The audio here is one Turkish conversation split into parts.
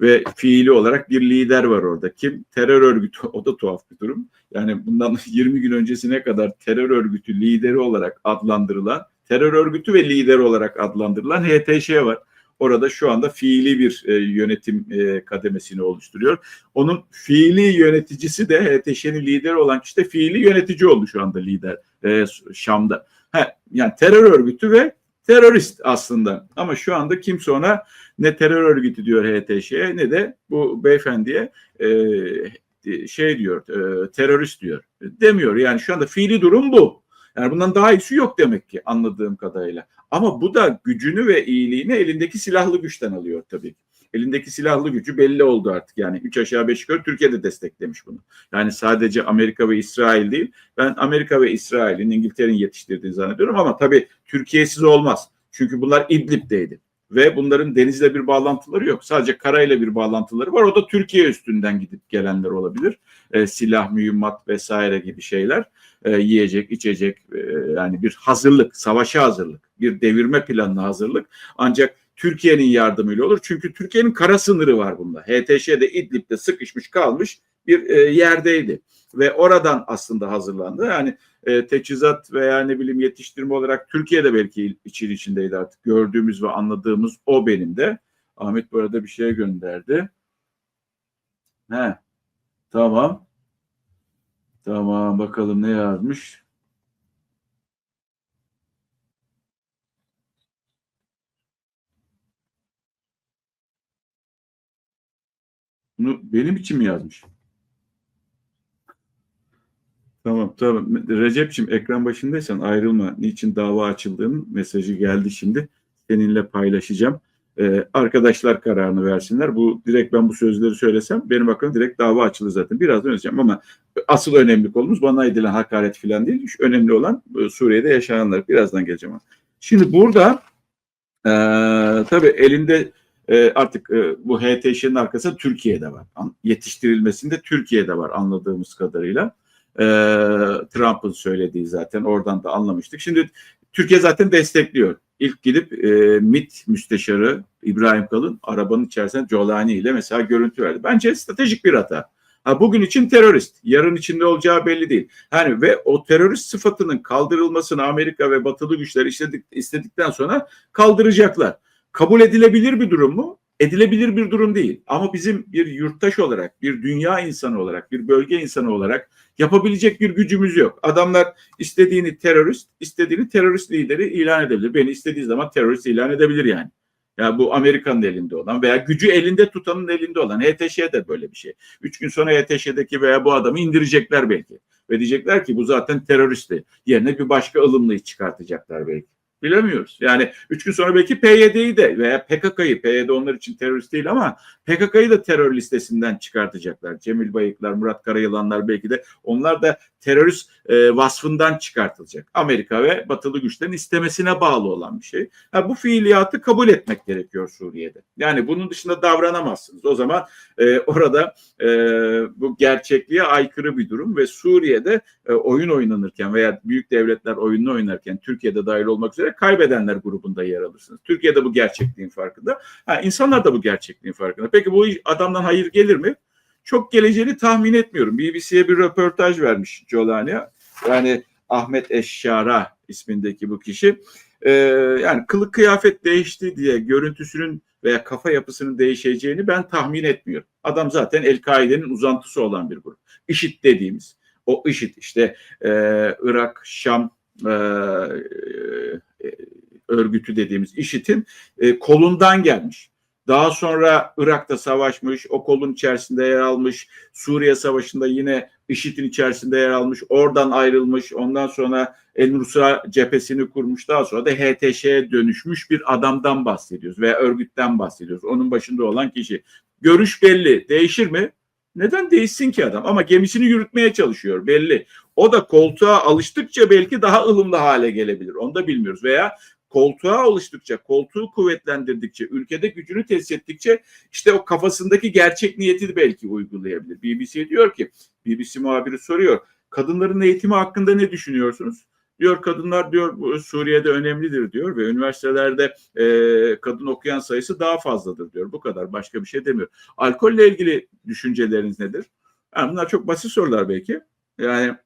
ve fiili olarak bir lider var orada. Kim? Terör örgütü. O da tuhaf bir durum. Yani bundan 20 gün öncesine kadar terör örgütü lideri olarak adlandırılan, terör örgütü ve lider olarak adlandırılan HTŞ var. Orada şu anda fiili bir e, yönetim e, kademesini oluşturuyor. Onun fiili yöneticisi de HTŞ'nin lideri olan kişi de fiili yönetici oldu şu anda lider e, Şam'da. Ha, yani terör örgütü ve terörist aslında. Ama şu anda kimse ona ne terör örgütü diyor HTŞ'ye ne de bu beyefendiye e, şey diyor e, terörist diyor. Demiyor yani şu anda fiili durum bu. Yani bundan daha iyisi yok demek ki anladığım kadarıyla. Ama bu da gücünü ve iyiliğini elindeki silahlı güçten alıyor tabii. Elindeki silahlı gücü belli oldu artık yani. Üç aşağı beş yukarı Türkiye de desteklemiş bunu. Yani sadece Amerika ve İsrail değil. Ben Amerika ve İsrail'in, İngiltere'nin yetiştirdiğini zannediyorum ama tabii Türkiye'siz olmaz. Çünkü bunlar İdlib'deydi. Ve bunların denizle bir bağlantıları yok. Sadece karayla bir bağlantıları var. O da Türkiye üstünden gidip gelenler olabilir. E, silah, mühimmat vesaire gibi şeyler. E, yiyecek, içecek e, yani bir hazırlık, savaşa hazırlık, bir devirme planına hazırlık. Ancak Türkiye'nin yardımıyla olur. Çünkü Türkiye'nin kara sınırı var bunda. HTŞ'de İdlib'de sıkışmış kalmış bir e, yerdeydi. Ve oradan aslında hazırlandı. Yani e, teçhizat veya ne bileyim yetiştirme olarak Türkiye'de belki için içindeydi artık. Gördüğümüz ve anladığımız o benim de. Ahmet bu arada bir şey gönderdi. He, tamam. Tamam bakalım ne yazmış. Bunu benim için mi yazmış? Tamam tamam. Recep'ciğim ekran başındaysan ayrılma. Niçin dava açıldığının mesajı geldi şimdi. Seninle paylaşacağım. Ee, arkadaşlar kararını versinler. Bu direkt ben bu sözleri söylesem benim aklıma direkt dava açılır zaten. Birazdan öleceğim ama asıl önemli konumuz bana edilen hakaret falan değil. Önemli olan e, Suriye'de yaşananlar. Birazdan geleceğim. Şimdi burada e, tabii elinde e, artık e, bu HTŞ'nin arkasında Türkiye'de var. Yetiştirilmesinde Türkiye'de var anladığımız kadarıyla. E, Trump'ın söylediği zaten oradan da anlamıştık. Şimdi Türkiye zaten destekliyor. İlk gidip e, MİT müsteşarı İbrahim Kalın arabanın içerisinde Jolani ile mesela görüntü verdi. Bence stratejik bir hata. Ha, bugün için terörist, yarın içinde olacağı belli değil. Hani ve o terörist sıfatının kaldırılmasını Amerika ve Batılı güçler istedik, istedikten sonra kaldıracaklar. Kabul edilebilir bir durum mu? Edilebilir bir durum değil. Ama bizim bir yurttaş olarak, bir dünya insanı olarak, bir bölge insanı olarak yapabilecek bir gücümüz yok. Adamlar istediğini terörist, istediğini terörist lideri ilan edebilir. Beni istediği zaman terörist ilan edebilir yani. Ya bu Amerika'nın elinde olan veya gücü elinde tutanın elinde olan HTŞ de böyle bir şey. Üç gün sonra HTŞ'deki veya bu adamı indirecekler belki. Ve diyecekler ki bu zaten teröristti. Yerine bir başka ılımlıyı çıkartacaklar belki. Bilemiyoruz. Yani üç gün sonra belki PYD'yi de veya PKK'yı, PYD onlar için terörist değil ama PKK'yı da terör listesinden çıkartacaklar. Cemil Bayıklar, Murat Karayılanlar belki de onlar da terörist e, vasfından çıkartılacak. Amerika ve batılı güçlerin istemesine bağlı olan bir şey. Ha, bu fiiliyatı kabul etmek gerekiyor Suriye'de. Yani bunun dışında davranamazsınız. O zaman e, orada e, bu gerçekliğe aykırı bir durum ve Suriye'de e, oyun oynanırken veya büyük devletler oyununu oynarken Türkiye'de dahil olmak üzere kaybedenler grubunda yer alırsınız. Türkiye'de bu gerçekliğin farkında. Ha, insanlar da bu gerçekliğin farkında. Peki bu adamdan hayır gelir mi? Çok geleceğini tahmin etmiyorum. BBC'ye bir röportaj vermiş Jolani. Yani Ahmet Eşşara ismindeki bu kişi. Ee, yani kılık kıyafet değişti diye görüntüsünün veya kafa yapısının değişeceğini ben tahmin etmiyorum. Adam zaten El-Kaide'nin uzantısı olan bir grup. IŞİD dediğimiz o IŞİD işte e, Irak, Şam e, örgütü dediğimiz IŞİD'in e, kolundan gelmiş. Daha sonra Irak'ta savaşmış, o kolun içerisinde yer almış. Suriye Savaşı'nda yine IŞİD'in içerisinde yer almış. Oradan ayrılmış. Ondan sonra El Nusra cephesini kurmuş. Daha sonra da HTŞ'ye dönüşmüş bir adamdan bahsediyoruz veya örgütten bahsediyoruz. Onun başında olan kişi. Görüş belli. Değişir mi? Neden değişsin ki adam? Ama gemisini yürütmeye çalışıyor belli. O da koltuğa alıştıkça belki daha ılımlı hale gelebilir. Onu da bilmiyoruz. Veya koltuğa alıştıkça, koltuğu kuvvetlendirdikçe, ülkede gücünü test ettikçe işte o kafasındaki gerçek niyeti belki uygulayabilir. BBC diyor ki, BBC muhabiri soruyor, kadınların eğitimi hakkında ne düşünüyorsunuz? Diyor kadınlar diyor Suriye'de önemlidir diyor ve üniversitelerde e, kadın okuyan sayısı daha fazladır diyor. Bu kadar başka bir şey demiyor. Alkolle ilgili düşünceleriniz nedir? Yani bunlar çok basit sorular belki. Yani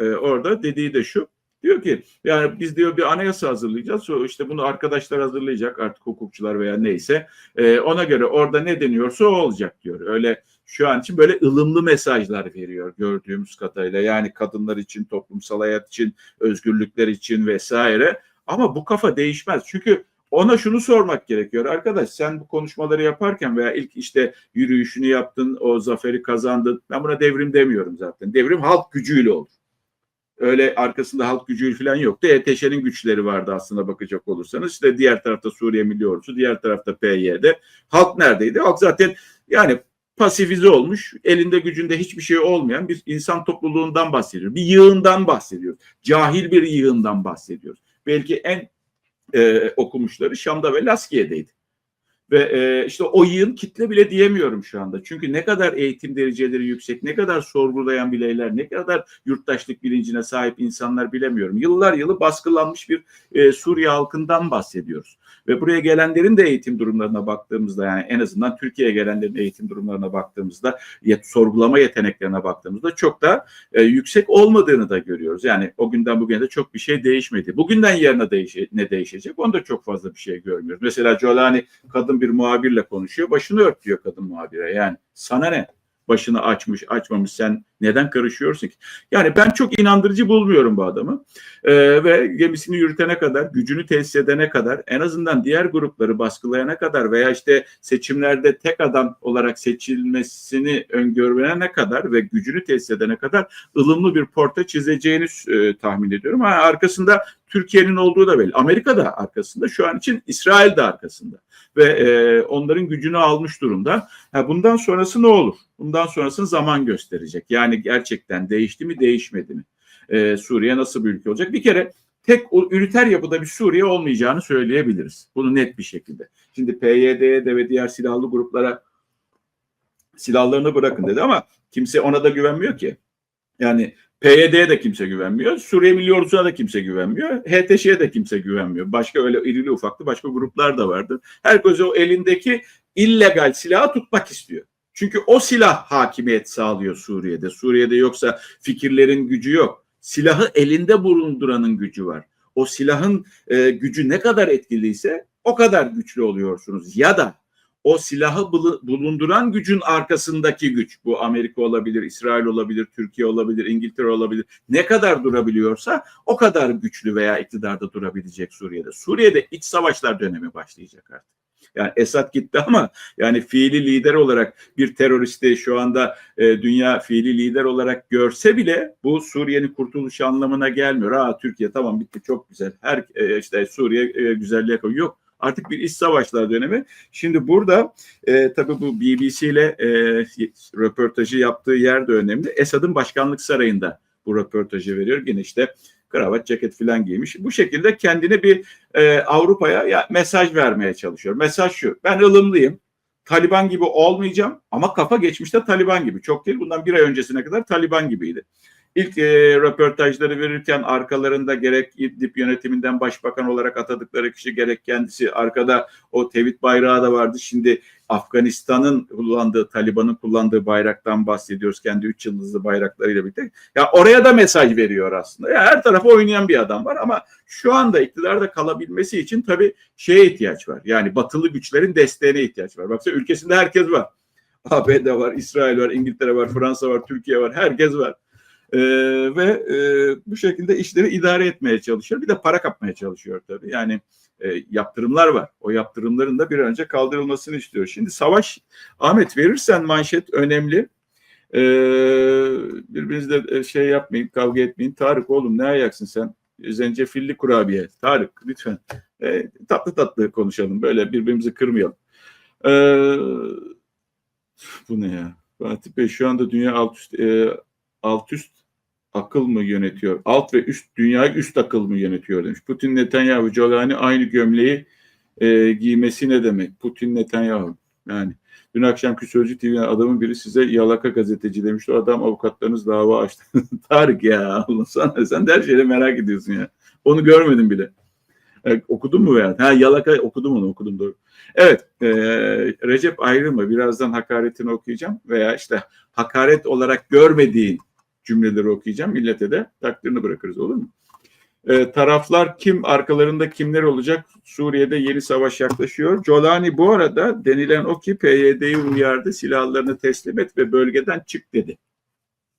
e, orada dediği de şu. Diyor ki yani biz diyor bir anayasa hazırlayacağız. O işte bunu arkadaşlar hazırlayacak artık hukukçular veya neyse. E, ona göre orada ne deniyorsa o olacak diyor. Öyle şu an için böyle ılımlı mesajlar veriyor gördüğümüz kadarıyla. Yani kadınlar için, toplumsal hayat için, özgürlükler için vesaire. Ama bu kafa değişmez. Çünkü ona şunu sormak gerekiyor. Arkadaş sen bu konuşmaları yaparken veya ilk işte yürüyüşünü yaptın, o zaferi kazandın. Ben buna devrim demiyorum zaten. Devrim halk gücüyle olur. Öyle arkasında halk gücü falan yoktu. ETŞ'nin güçleri vardı aslında bakacak olursanız. İşte diğer tarafta Suriye Milli Ordusu, diğer tarafta PYD. Halk neredeydi? Halk zaten yani pasifize olmuş, elinde gücünde hiçbir şey olmayan bir insan topluluğundan bahsediyoruz. Bir yığından bahsediyoruz. Cahil bir yığından bahsediyoruz. Belki en e, okumuşları Şam'da ve Laskiye'deydi. Ve e, işte o yığın kitle bile diyemiyorum şu anda. Çünkü ne kadar eğitim dereceleri yüksek, ne kadar sorgulayan bireyler, ne kadar yurttaşlık bilincine sahip insanlar bilemiyorum. Yıllar yılı baskılanmış bir e, Suriye halkından bahsediyoruz. Ve buraya gelenlerin de eğitim durumlarına baktığımızda yani en azından Türkiye'ye gelenlerin eğitim durumlarına baktığımızda yet, sorgulama yeteneklerine baktığımızda çok da e, yüksek olmadığını da görüyoruz. Yani o günden bugüne de çok bir şey değişmedi. Bugünden yarına değişe, ne değişecek onu da çok fazla bir şey görmüyoruz. Mesela Jolani kadın bir muhabirle konuşuyor. Başını örtüyor kadın muhabire. Yani sana ne? Başını açmış, açmamış sen neden karışıyorsun ki? Yani ben çok inandırıcı bulmuyorum bu adamı. Ee, ve gemisini yürütene kadar, gücünü tesis edene kadar, en azından diğer grupları baskılayana kadar veya işte seçimlerde tek adam olarak seçilmesini öngörene kadar ve gücünü tesis edene kadar ılımlı bir porta çizeceğini e, tahmin ediyorum. Ha, arkasında Türkiye'nin olduğu da belli. Amerika da arkasında. Şu an için İsrail de arkasında. Ve e, onların gücünü almış durumda. Ha, bundan sonrası ne olur? Bundan sonrasını zaman gösterecek. Yani gerçekten değişti mi değişmedi mi? Ee, Suriye nasıl bir ülke olacak? Bir kere tek üniter yapıda bir Suriye olmayacağını söyleyebiliriz. Bunu net bir şekilde. Şimdi PYD'ye ve diğer silahlı gruplara silahlarını bırakın dedi ama kimse ona da güvenmiyor ki. Yani PYD'ye de kimse güvenmiyor. Suriye Milli Ordusu'na da kimse güvenmiyor. HTŞ'ye de kimse güvenmiyor. Başka öyle irili ufaklı başka gruplar da vardır. Herkes o elindeki illegal silahı tutmak istiyor. Çünkü o silah hakimiyet sağlıyor Suriye'de. Suriye'de yoksa fikirlerin gücü yok. Silahı elinde bulunduranın gücü var. O silahın e, gücü ne kadar etkiliyse o kadar güçlü oluyorsunuz. Ya da o silahı bulunduran gücün arkasındaki güç bu Amerika olabilir, İsrail olabilir, Türkiye olabilir, İngiltere olabilir. Ne kadar durabiliyorsa o kadar güçlü veya iktidarda durabilecek Suriye'de. Suriye'de iç savaşlar dönemi başlayacak artık. Yani Esad gitti ama yani fiili lider olarak bir teröristi şu anda e, dünya fiili lider olarak görse bile bu Suriye'nin kurtuluşu anlamına gelmiyor. Ha Türkiye tamam bitti çok güzel. Her e, işte Suriye e, güzelliğe koyuyor. Yok artık bir iç savaşlar dönemi. Şimdi burada e, tabii bu BBC ile e, röportajı yaptığı yer de önemli. Esad'ın başkanlık sarayında bu röportajı veriyor. Yine işte kravat, ceket falan giymiş. Bu şekilde kendini bir e, Avrupa'ya ya, mesaj vermeye çalışıyor. Mesaj şu, ben ılımlıyım. Taliban gibi olmayacağım ama kafa geçmişte Taliban gibi. Çok değil bundan bir ay öncesine kadar Taliban gibiydi. İlk e, röportajları verirken arkalarında gerek İdlib yönetiminden başbakan olarak atadıkları kişi gerek kendisi arkada o tevhid bayrağı da vardı. Şimdi Afganistan'ın kullandığı, Taliban'ın kullandığı bayraktan bahsediyoruz. Kendi üç yıldızlı bayraklarıyla birlikte. Ya oraya da mesaj veriyor aslında. Ya her tarafa oynayan bir adam var ama şu anda iktidarda kalabilmesi için tabii şeye ihtiyaç var. Yani batılı güçlerin desteğine ihtiyaç var. Baksana ülkesinde herkes var. ABD var, İsrail var, İngiltere var, Fransa var, Türkiye var. Herkes var. Ee, ve e, bu şekilde işleri idare etmeye çalışıyor. Bir de para kapmaya çalışıyor tabii. Yani e, yaptırımlar var. O yaptırımların da bir önce kaldırılmasını istiyor. Şimdi savaş, Ahmet verirsen manşet önemli. Ee, birbirinizle e, şey yapmayın, kavga etmeyin. Tarık oğlum ne ayaksın sen? Zencefilli kurabiye. Tarık lütfen. E, tatlı tatlı konuşalım. Böyle birbirimizi kırmayalım. Ee, bu ne ya? Fatih Bey şu anda dünya alt üst, e, alt üst akıl mı yönetiyor? Alt ve üst dünyayı üst akıl mı yönetiyor demiş. Putin Netanyahu Colani aynı gömleği e, giymesi ne demek? Putin Netanyahu. Yani dün akşamki Sözcü TV'den adamın biri size yalaka gazeteci demişti. O adam avukatlarınız dava açtı. Tarık ya Allah sana sen de her şeyi merak ediyorsun ya. Onu görmedim bile. E, okudun mu veya? Ha yalaka okudum onu okudum doğru. Evet e, Recep ayrılma birazdan hakaretini okuyacağım veya işte hakaret olarak görmediğin cümleleri okuyacağım. Millete de takdirini bırakırız olur mu? E, taraflar kim, arkalarında kimler olacak? Suriye'de yeni savaş yaklaşıyor. Jolani bu arada denilen o ki PYD'yi uyardı, silahlarını teslim et ve bölgeden çık dedi.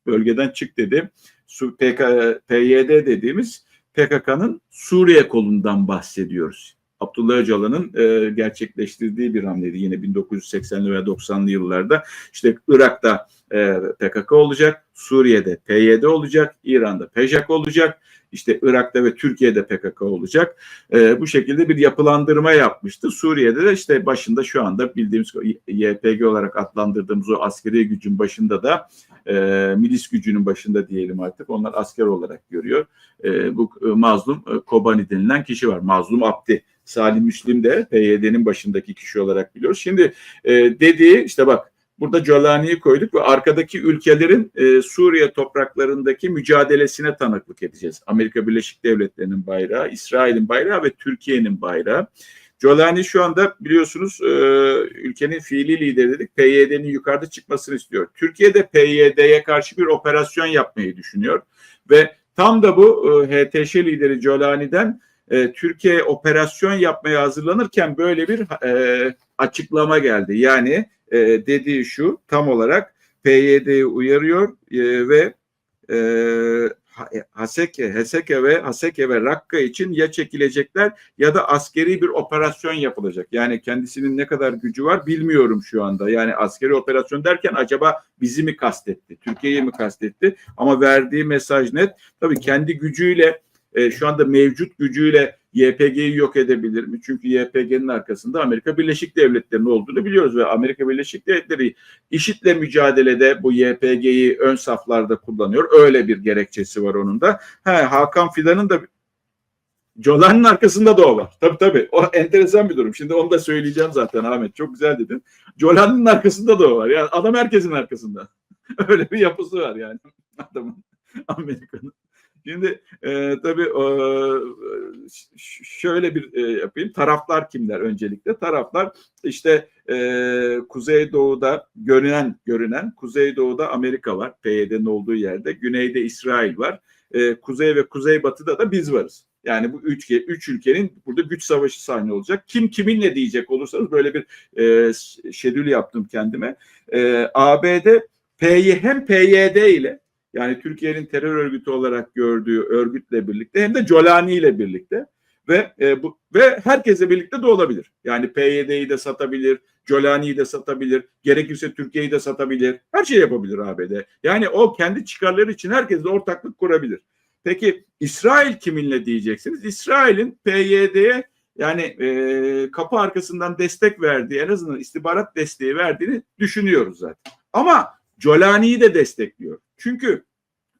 Bölgeden çık dedi. Su, PK, PYD dediğimiz PKK'nın Suriye kolundan bahsediyoruz. Abdullah Öcalan'ın e, gerçekleştirdiği bir hamleydi. Yine 1980'li ve 90'lı yıllarda işte Irak'ta e, PKK olacak, Suriye'de PYD olacak, İran'da PJAK olacak, işte Irak'ta ve Türkiye'de PKK olacak. E, bu şekilde bir yapılandırma yapmıştı. Suriye'de de işte başında şu anda bildiğimiz YPG olarak adlandırdığımız o askeri gücün başında da e, milis gücünün başında diyelim artık. Onlar asker olarak görüyor. E, bu e, mazlum e, Kobani denilen kişi var. Mazlum Abdi. Salim Müslim de PYD'nin başındaki kişi olarak biliyoruz. Şimdi e, dediği işte bak burada Jolani'yi koyduk ve arkadaki ülkelerin e, Suriye topraklarındaki mücadelesine tanıklık edeceğiz. Amerika Birleşik Devletleri'nin bayrağı, İsrail'in bayrağı ve Türkiye'nin bayrağı. Jolani şu anda biliyorsunuz e, ülkenin fiili lideri dedik. PYD'nin yukarıda çıkmasını istiyor. Türkiye de PYD'ye karşı bir operasyon yapmayı düşünüyor ve tam da bu e, HTŞ lideri Jolani'den e, Türkiye operasyon yapmaya hazırlanırken böyle bir e, açıklama geldi. Yani e, dediği şu tam olarak PYD'yi uyarıyor e, ve e, Haseke, Heseke ve Haseke ve Rakka için ya çekilecekler ya da askeri bir operasyon yapılacak. Yani kendisinin ne kadar gücü var bilmiyorum şu anda. Yani askeri operasyon derken acaba bizi mi kastetti, Türkiye'yi mi kastetti? Ama verdiği mesaj net. Tabii kendi gücüyle e, şu anda mevcut gücüyle YPG'yi yok edebilir mi? Çünkü YPG'nin arkasında Amerika Birleşik Devletleri'nin olduğunu biliyoruz ve Amerika Birleşik Devletleri IŞİD'le mücadelede bu YPG'yi ön saflarda kullanıyor. Öyle bir gerekçesi var onun da. Ha, Hakan Fidan'ın da Jolan'ın arkasında da o var. Tabii tabii. O enteresan bir durum. Şimdi onu da söyleyeceğim zaten Ahmet. Çok güzel dedin. Jolan'ın arkasında da o var. Yani adam herkesin arkasında. Öyle bir yapısı var yani adamın. Amerika'nın. Şimdi e, tabii e, şöyle bir e, yapayım. Taraflar kimler öncelikle? Taraflar işte e, Kuzeydoğu'da görünen görünen Kuzeydoğu'da Amerika var. PYD'nin olduğu yerde. Güneyde İsrail var. E, Kuzey ve Kuzeybatı'da da biz varız. Yani bu üç, üç ülkenin burada güç savaşı sahne olacak. Kim kiminle diyecek olursanız böyle bir e, şedül yaptım kendime. E, ABD PY, hem PYD ile yani Türkiye'nin terör örgütü olarak gördüğü örgütle birlikte hem de Colani ile birlikte ve e, bu ve herkesle birlikte de olabilir. Yani PYD'yi de satabilir, Colani'yi de satabilir, gerekirse Türkiye'yi de satabilir. Her şey yapabilir ABD. Yani o kendi çıkarları için herkesle ortaklık kurabilir. Peki İsrail kiminle diyeceksiniz? İsrail'in PYD'ye yani e, kapı arkasından destek verdiği, en azından istihbarat desteği verdiğini düşünüyoruz zaten. Ama Colani'yi de destekliyor. Çünkü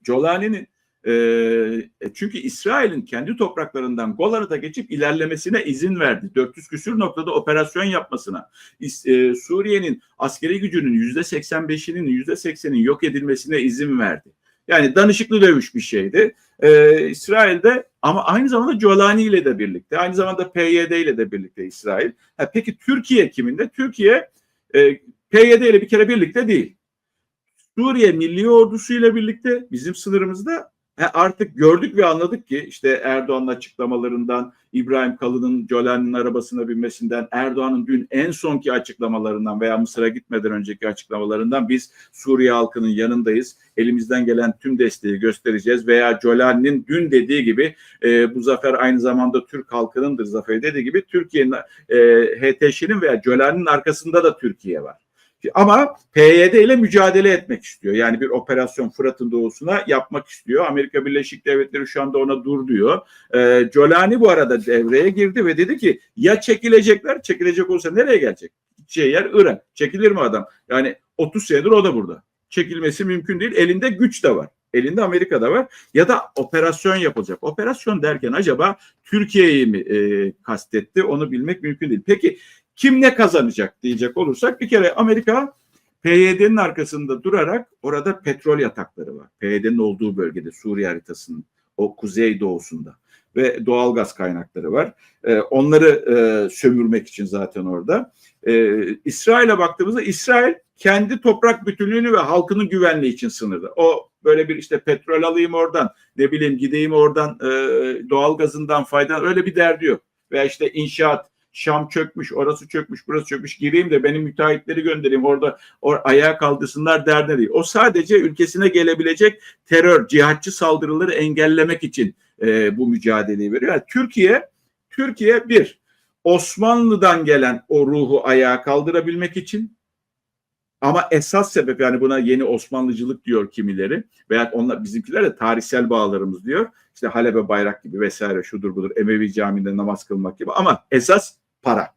Jolani'nin e, çünkü İsrail'in kendi topraklarından Golan'a geçip ilerlemesine izin verdi. 400 küsür noktada operasyon yapmasına. E, Suriye'nin askeri gücünün yüzde 85'inin yüzde 80'in yok edilmesine izin verdi. Yani danışıklı dövüş bir şeydi. Ee, İsrail'de ama aynı zamanda Jolani ile de birlikte, aynı zamanda PYD ile de birlikte İsrail. Ha, peki Türkiye kiminde? Türkiye e, PYD ile bir kere birlikte değil. Suriye Milli Ordusu ile birlikte bizim sınırımızda artık gördük ve anladık ki işte Erdoğan'ın açıklamalarından, İbrahim Kalın'ın Jolen'in arabasına binmesinden, Erdoğan'ın dün en sonki açıklamalarından veya Mısır'a gitmeden önceki açıklamalarından biz Suriye halkının yanındayız. Elimizden gelen tüm desteği göstereceğiz veya Jolen'in dün dediği gibi e, bu zafer aynı zamanda Türk halkınındır zafer dediği gibi Türkiye'nin e, HTŞ'nin veya Jolen'in arkasında da Türkiye var. Ama PYD ile mücadele etmek istiyor. Yani bir operasyon Fırat'ın doğusuna yapmak istiyor. Amerika Birleşik Devletleri şu anda ona dur diyor. Ee, Jolani bu arada devreye girdi ve dedi ki ya çekilecekler, çekilecek olsa nereye gelecek? Şey yer Irak. Çekilir mi adam? Yani 30 senedir o da burada. Çekilmesi mümkün değil. Elinde güç de var. Elinde Amerika'da var. Ya da operasyon yapılacak. Operasyon derken acaba Türkiye'yi mi e, kastetti? Onu bilmek mümkün değil. Peki kim ne kazanacak diyecek olursak bir kere Amerika PYD'nin arkasında durarak orada petrol yatakları var. PYD'nin olduğu bölgede Suriye haritasının o kuzey doğusunda ve doğal gaz kaynakları var. Ee, onları e, sömürmek için zaten orada. Ee, İsrail'e baktığımızda İsrail kendi toprak bütünlüğünü ve halkının güvenliği için sınırda. O böyle bir işte petrol alayım oradan, ne bileyim gideyim oradan e, doğal gazından faydalan öyle bir derdi yok. Veya işte inşaat, Şam çökmüş, orası çökmüş, burası çökmüş. Gireyim de benim müteahhitleri göndereyim orada or ayağa kaldırsınlar derdine değil. O sadece ülkesine gelebilecek terör, cihatçı saldırıları engellemek için e, bu mücadeleyi veriyor. Yani Türkiye, Türkiye bir Osmanlı'dan gelen o ruhu ayağa kaldırabilmek için ama esas sebep yani buna yeni Osmanlıcılık diyor kimileri veya onlar bizimkiler de tarihsel bağlarımız diyor. İşte Halep'e bayrak gibi vesaire şudur budur Emevi Camii'nde namaz kılmak gibi ama esas para,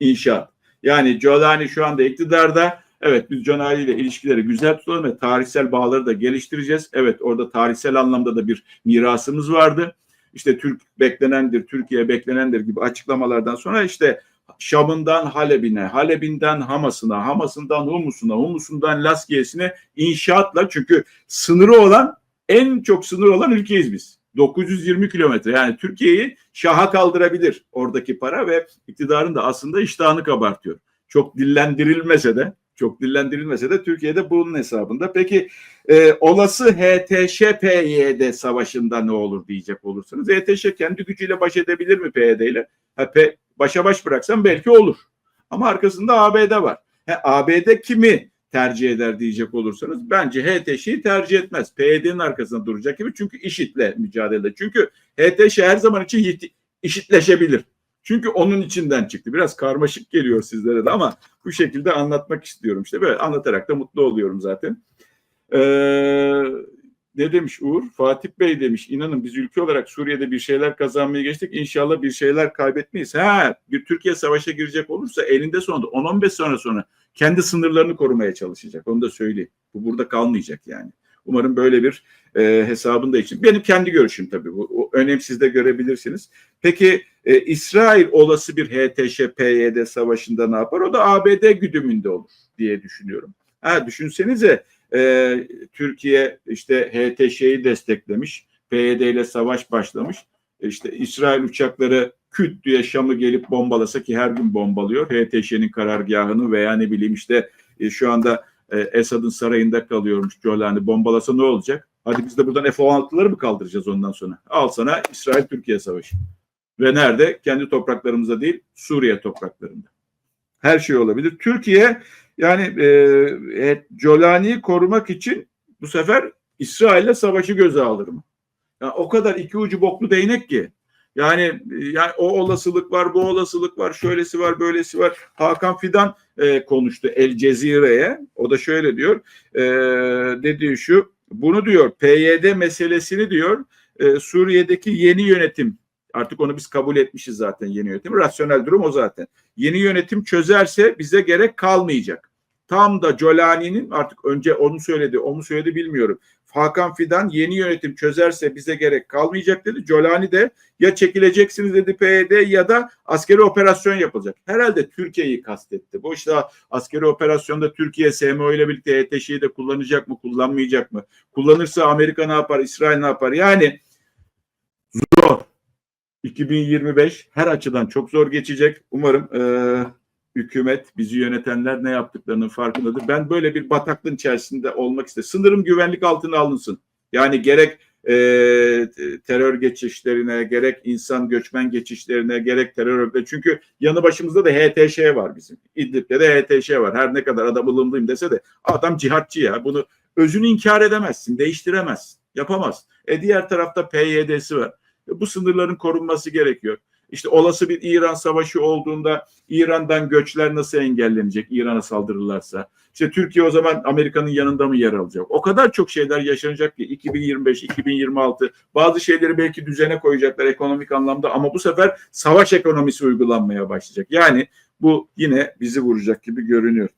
inşaat. Yani Giuliani şu anda iktidarda Evet biz Giuliani ile ilişkileri güzel tutalım ve tarihsel bağları da geliştireceğiz. Evet orada tarihsel anlamda da bir mirasımız vardı. İşte Türk beklenendir, Türkiye beklenendir gibi açıklamalardan sonra işte Şam'ından Halep'ine, Halep'inden Hamas'ına, Hamas'ından Humus'una, Humus'undan Laskiye'sine inşaatla çünkü sınırı olan en çok sınır olan ülkeyiz biz. 920 kilometre yani Türkiye'yi şaha kaldırabilir oradaki para ve iktidarın da aslında iştahını kabartıyor. Çok dillendirilmese de çok dillendirilmese de Türkiye'de bunun hesabında. Peki e, olası HTŞ-PYD savaşında ne olur diyecek olursanız HTŞ kendi gücüyle baş edebilir mi PYD ile? Ha, P, başa baş bıraksam belki olur. Ama arkasında ABD var. Ha, ABD kimi tercih eder diyecek olursanız bence HTŞ'yi tercih etmez. PYD'nin arkasında duracak gibi çünkü IŞİD'le mücadelede. Çünkü HTŞ her zaman için işitleşebilir. Çünkü onun içinden çıktı. Biraz karmaşık geliyor sizlere de ama bu şekilde anlatmak istiyorum. İşte böyle anlatarak da mutlu oluyorum zaten. Ee, ne demiş Uğur? Fatih Bey demiş. İnanın biz ülke olarak Suriye'de bir şeyler kazanmaya geçtik. İnşallah bir şeyler kaybetmeyiz. Ha, bir Türkiye savaşa girecek olursa elinde sonunda 10-15 sene sonra kendi sınırlarını korumaya çalışacak. Onu da söyleyeyim. Bu burada kalmayacak yani. Umarım böyle bir e, hesabını da için. Benim kendi görüşüm tabii bu. O, önemsiz de görebilirsiniz. Peki e, İsrail olası bir HTŞ-PYD savaşında ne yapar? O da ABD güdümünde olur diye düşünüyorum. Ha, düşünsenize e, Türkiye işte HTŞ'yi desteklemiş. PYD ile savaş başlamış. E, işte İsrail uçakları küt diye Şam'ı gelip bombalasa ki her gün bombalıyor. HTŞ'nin karargahını veya ne bileyim işte e, şu anda e, Esad'ın sarayında kalıyormuş Golani bombalasa ne olacak? Hadi biz de buradan F-16'ları mı kaldıracağız ondan sonra? Al sana İsrail-Türkiye savaşı. Ve nerede? Kendi topraklarımızda değil, Suriye topraklarında. Her şey olabilir. Türkiye yani e, Jolani'yi korumak için bu sefer İsrail'le savaşı göze alır mı? Yani o kadar iki ucu boklu değnek ki. Yani yani o olasılık var, bu olasılık var, şöylesi var, böylesi var. Hakan Fidan e, konuştu El Cezire'ye. O da şöyle diyor. E, dediği şu. Bunu diyor PYD meselesini diyor e, Suriye'deki yeni yönetim artık onu biz kabul etmişiz zaten yeni yönetim. Rasyonel durum o zaten. Yeni yönetim çözerse bize gerek kalmayacak. Tam da Colani'nin artık önce onu söyledi, onu söyledi bilmiyorum. Hakan Fidan yeni yönetim çözerse bize gerek kalmayacak dedi. Colani de ya çekileceksiniz dedi PYD ya da askeri operasyon yapılacak. Herhalde Türkiye'yi kastetti. Bu işte askeri operasyonda Türkiye SMO ile birlikte ETŞ'yi de kullanacak mı, kullanmayacak mı? Kullanırsa Amerika ne yapar, İsrail ne yapar? Yani zor. 2025 her açıdan çok zor geçecek. Umarım e, hükümet, bizi yönetenler ne yaptıklarının farkındadır. Ben böyle bir bataklığın içerisinde olmak istedim. Sınırım güvenlik altına alınsın. Yani gerek e, terör geçişlerine, gerek insan göçmen geçişlerine, gerek terör örgütlerine. Çünkü yanı başımızda da HTŞ var bizim. İdlib'de de HTŞ var. Her ne kadar adam ılımlıyım dese de adam cihatçı ya. Bunu özünü inkar edemezsin, değiştiremezsin, yapamaz. E diğer tarafta PYD'si var. E, bu sınırların korunması gerekiyor. İşte olası bir İran savaşı olduğunda İran'dan göçler nasıl engellenecek İran'a saldırırlarsa? İşte Türkiye o zaman Amerika'nın yanında mı yer alacak? O kadar çok şeyler yaşanacak ki 2025, 2026 bazı şeyleri belki düzene koyacaklar ekonomik anlamda ama bu sefer savaş ekonomisi uygulanmaya başlayacak. Yani bu yine bizi vuracak gibi görünüyor.